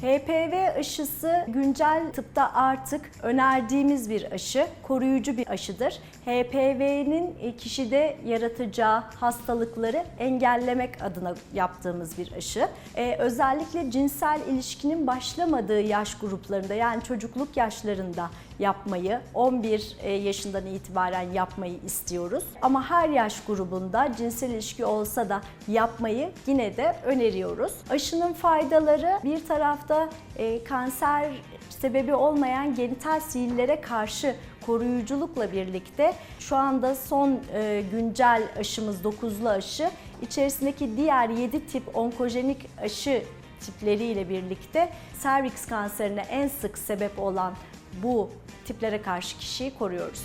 HPV aşısı güncel tıpta artık önerdiğimiz bir aşı, koruyucu bir aşıdır. HPV'nin kişide yaratacağı hastalıkları engellemek adına yaptığımız bir aşı. Ee, özellikle cinsel ilişkinin başlamadığı yaş gruplarında yani çocukluk yaşlarında yapmayı 11 e, yaşından itibaren yapmayı istiyoruz. Ama her yaş grubunda cinsel ilişki olsa da yapmayı yine de öneriyoruz. Aşının faydaları bir tarafta e, kanser sebebi olmayan genital sihirlere karşı koruyuculukla birlikte şu anda son e, güncel aşımız 9'lu aşı içerisindeki diğer 7 tip onkojenik aşı tipleriyle birlikte serviks kanserine en sık sebep olan bu tiplere karşı kişiyi koruyoruz.